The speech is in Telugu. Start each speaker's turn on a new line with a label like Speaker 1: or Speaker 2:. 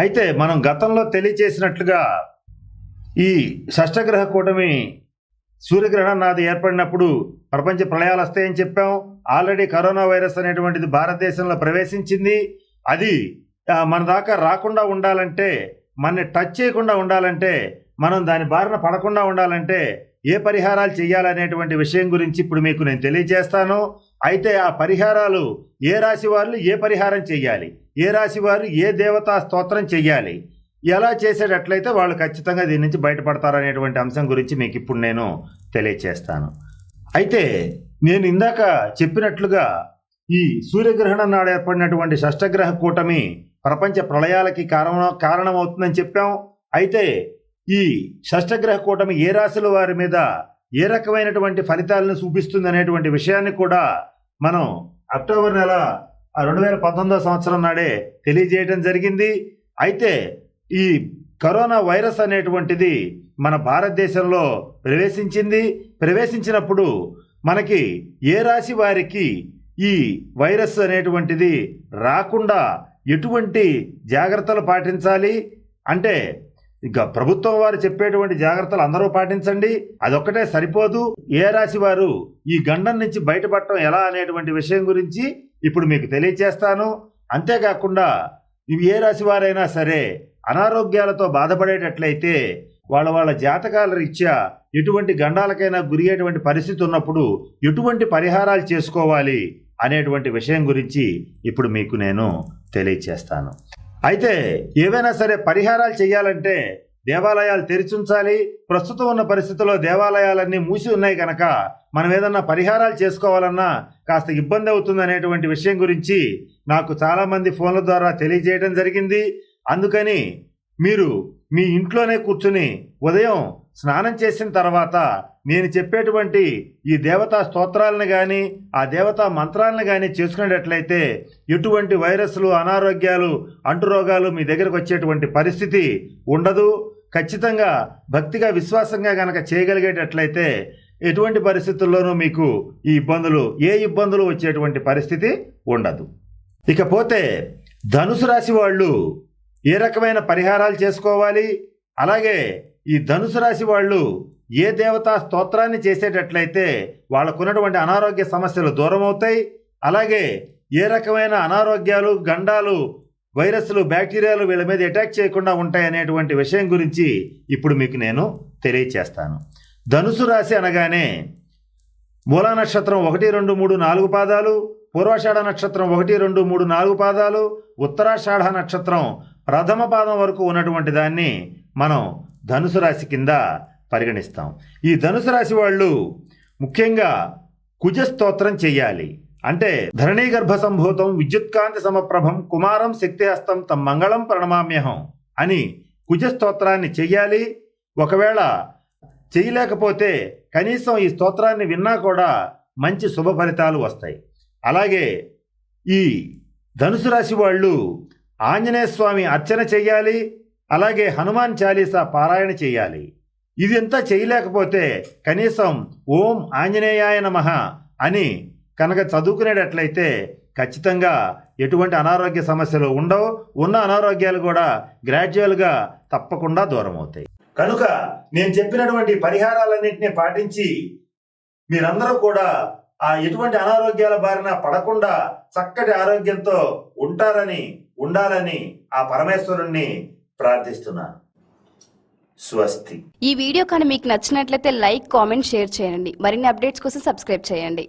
Speaker 1: అయితే మనం గతంలో తెలియచేసినట్లుగా ఈ షష్టగ్రహ కూటమి సూర్యగ్రహణం నాది ఏర్పడినప్పుడు ప్రపంచ ప్రళయాలు వస్తాయని చెప్పాం. ఆల్రెడీ కరోనా వైరస్ అనేటువంటిది భారతదేశంలో ప్రవేశించింది. అది మన దాకా రాకుండా ఉండాలంటే మనని టచ్ చేయకుండా ఉండాలంటే మనం దాని బారిన పడకుండా ఉండాలంటే ఏ పరిహారాలు చేయాలనేటువంటి విషయం గురించి ఇప్పుడు మీకు నేను తెలియజేస్తాను. అయితే ఆ పరిహారాలు ఏ రాశి వాళ్ళు ఏ పరిహారం చేయాలి? ఏ రాశి వారు ఏ దేవతా స్తోత్రం చెయ్యాలి? ఎలా చేసేటట్లయితే వాళ్ళు ఖచ్చితంగా దీని నుంచి బయటపడతారనేటువంటి అంశం గురించి మీకు ఇప్పుడు నేను తెలియచేస్తాను. అయితే నేను ఇందాక చెప్పినట్లుగా ఈ సూర్యగ్రహణం నాడు ఏర్పడినటువంటి షష్టగ్రహ కూటమి ప్రపంచ ప్రళయాలకి కారణం కారణమవుతుందని చెప్పాం. అయితే ఈ షష్టగ్రహ కూటమి ఏ రాశుల వారి మీద ఏ రకమైనటువంటి ఫలితాలను చూపిస్తుంది అనేటువంటి విషయాన్ని కూడా మనం అక్టోబర్ నెల రెండు వేల పంతొమ్మిదో సంవత్సరం నాడే తెలియజేయడం జరిగింది. అయితే ఈ కరోనా వైరస్ అనేటువంటిది మన భారతదేశంలో ప్రవేశించింది. ప్రవేశించినప్పుడు మనకి ఏ రాశి వారికి ఈ వైరస్ అనేటువంటిది రాకుండా ఎటువంటి జాగ్రత్తలు పాటించాలి? అంటే ఇక ప్రభుత్వం వారు చెప్పేటువంటి జాగ్రత్తలు అందరూ పాటించండి. అదొక్కటే సరిపోదు. ఏ రాశి వారు ఈ గండం నుంచి బయటపడటం ఎలా అనేటువంటి విషయం గురించి ఇప్పుడు మీకు తెలియచేస్తాను. అంతేకాకుండా ఇవి ఏ రాశి వారైనా సరే అనారోగ్యాలతో బాధపడేటట్లయితే వాళ్ళ వాళ్ళ జాతకాల రీత్యా ఎటువంటి గండాలకైనా గురియటువంటి పరిస్థితి ఉన్నప్పుడు ఎటువంటి పరిహారాలు చేసుకోవాలి అనేటువంటి విషయం గురించి ఇప్పుడు మీకు నేను తెలియచేస్తాను. అయితే ఏవైనా సరే పరిహారాలు చేయాలంటే దేవాలయాలు తెరిచుంచాలి. ప్రస్తుతం ఉన్న పరిస్థితుల్లో దేవాలయాలన్నీ మూసి ఉన్నాయి కనుక మనం ఏదన్నా పరిహారాలు చేసుకోవాలన్నా కాస్త ఇబ్బంది అవుతుంది అనేటువంటి విషయం గురించి నాకు చాలామంది ఫోన్ల ద్వారా తెలియజేయడం జరిగింది. అందుకని మీరు మీ ఇంట్లోనే కూర్చుని ఉదయం స్నానం చేసిన తర్వాత నేను చెప్పేటువంటి ఈ దేవతా స్తోత్రాలను కానీ ఆ దేవతా మంత్రాలను కానీ చేసుకునేటట్లయితే ఎటువంటి వైరస్లు అనారోగ్యాలు అంటురోగాలు మీ దగ్గరకు వచ్చేటువంటి పరిస్థితి ఉండదు. ఖచ్చితంగా భక్తిగా విశ్వాసంగా గనక చేయగలిగేటట్లయితే ఎటువంటి పరిస్థితుల్లోనూ మీకు ఈ ఇబ్బందులు ఏ ఇబ్బందులు వచ్చేటువంటి పరిస్థితి ఉండదు. ఇకపోతే ధనుసు రాశి వాళ్ళు ఏ రకమైన పరిహారాలు చేసుకోవాలి? అలాగే ఈ ధనుసు రాశి వాళ్ళు ఏ దేవతా స్తోత్రాన్ని చేసేటట్లయితే వాళ్ళకున్నటువంటి అనారోగ్య సమస్యలు దూరం అవుతాయి అలాగే ఏ రకమైన అనారోగ్యాలు గండాలు వైరస్లు బ్యాక్టీరియాలు వీళ్ళ మీద అటాక్ చేయకుండా ఉంటాయనేటువంటి విషయం గురించి ఇప్పుడు మీకు నేను తెలియచేస్తాను. ధనుసు రాశి అనగానే మూలా నక్షత్రం ఒకటి రెండు మూడు నాలుగు పాదాలు పూర్వాషాఢ నక్షత్రం ఒకటి రెండు మూడు నాలుగు పాదాలు ఉత్తరాషాఢ నక్షత్రం ప్రథమ పాదం వరకు ఉన్నటువంటి దాన్ని మనం ధనుసు రాశి కింద పరిగణిస్తాం. ఈ ధనుసు రాశి వాళ్ళు ముఖ్యంగా కుజ స్తోత్రం చేయాలి అంటే ధరణీ గర్భ సంభూతం విద్యుత్కాంతి సమప్రభం కుమారం శక్తిహస్తం తమ మంగళం ప్రణమామ్యహం అని కుజస్తోత్రాన్ని చెయ్యాలి. ఒకవేళ చేయలేకపోతే కనీసం ఈ స్తోత్రాన్ని విన్నా కూడా మంచి శుభ ఫలితాలు వస్తాయి. అలాగే ఈ ధనుసు రాశి వాళ్ళు ఆంజనేయ స్వామి అర్చన చెయ్యాలి అలాగే హనుమాన్ చాలీసా పారాయణ చేయాలి ఇదంతా చేయలేకపోతే కనీసం ఓం ఆంజనేయాయ నమః అని కనుక చదువుకునేటట్లయితే ఖచ్చితంగా ఎటువంటి అనారోగ్య సమస్యలు ఉండవు. ఉన్న అనారోగ్యాలు కూడా గ్రాడ్యువల్గా తప్పకుండా దూరం అవుతాయి. కనుక నేను చెప్పినటువంటి పరిహారాలన్నింటినీ పాటించి మీరందరూ కూడా ఆ ఎటువంటి అనారోగ్యాల బారిన పడకుండా చక్కటి ఆరోగ్యంతో ఉంటారని ఉండాలని ఆ పరమేశ్వరుణ్ణి ప్రార్థిస్తున్నాను స్వస్తి.
Speaker 2: ఈ వీడియో కానీ మీకు నచ్చినట్లయితే లైక్ కామెంట్ షేర్ చేయండి. మరిన్ని అప్డేట్స్ కోసం సబ్స్క్రైబ్ చేయండి.